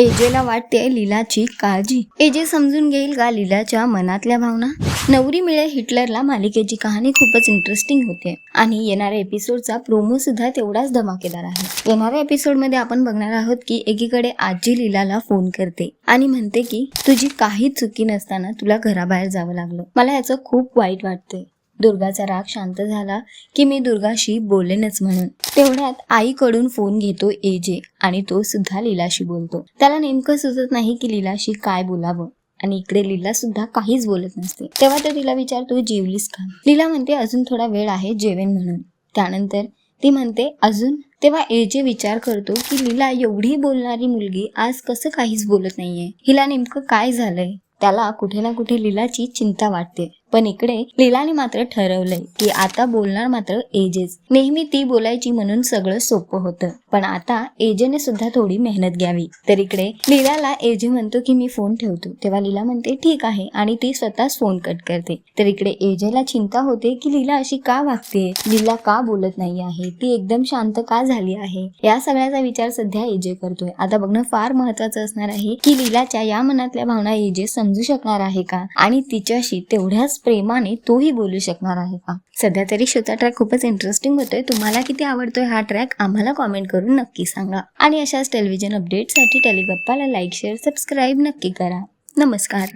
एजेला वाटते लीलाची काळजी. एजे समजून घेईल का लीलाच्या मनातल्या भावना? नवरी मिळे हिटलरला मालिकेची कहाणी खूपच इंटरेस्टिंग होते. आणि येणाऱ्या एपिसोडचा प्रोमो सुद्धा तेवढाच धमाकेदार आहे. येणाऱ्या एपिसोडमध्ये आपण बघणार आहोत की एकीकडे आजी लीलाला फोन करते आणि म्हणते की तुझी काही चुकी नसताना तुला घराबाहेर जावं लागलं. मला याचं खूप वाईट वाटतंय. दुर्गाचा राग शांत झाला की मी दुर्गाशी बोलेनच म्हणून. तेवढ्यात आईकडून फोन घेतो एजे आणि तो सुद्धा लीलाशी बोलतो. त्याला नेमकं सुचत नाही की लीलाशी काय बोलावं आणि इकडे लीला सुद्धा काहीच बोलत नसते. तेव्हा तो तिला विचारतो जेवलीस का? लीला म्हणते अजून थोडा वेळ आहे जेवेन म्हणून. त्यानंतर ती म्हणते अजून? तेव्हा एजे विचार करतो की लीला एवढी बोलणारी मुलगी आज कसं काहीच बोलत नाहीये. हिला नेमकं काय झालंय? त्याला कुठे ना कुठे लीलाची चिंता वाटते. पण इकडे लीलाने मात्र ठरवलंय की आता बोलणार मात्र एजेस. नेहमी ती बोलायची म्हणून सगळं सोपं होतं. पण आता एजेने सुद्धा थोडी मेहनत घ्यावी. तर इकडे लीलाला एजे म्हणतो की मी फोन ठेवतो. तेव्हा लीला म्हणते ठीक आहे. आणि ती स्वतःच फोन कट करते. तर इकडे एजेला चिंता होते की लीला अशी का वागते लीला का बोलत नाही आहे? ती एकदम शांत का झाली आहे? या सगळ्याचा विचार सध्या एजे करतोय. आता बघणं फार महत्वाचं असणार आहे की लीलाच्या या मनातल्या भावना एजे समजू शकणार आहे का? आणि तिच्याशी तेवढ्याच प्रेमाने तोही बोलू शकणार आहे का? सध्या तरी श्रोता ट्रॅक खूपच इंटरेस्टिंग होतोय. तुम्हाला किती आवडतोय हा ट्रॅक आम्हाला कॉमेंट करून नक्की सांगा. आणि अशाच टेलिव्हिजन अपडेटसाठी टेलिगप्पाला लाईक शेअर सबस्क्राईब नक्की करा. नमस्कार.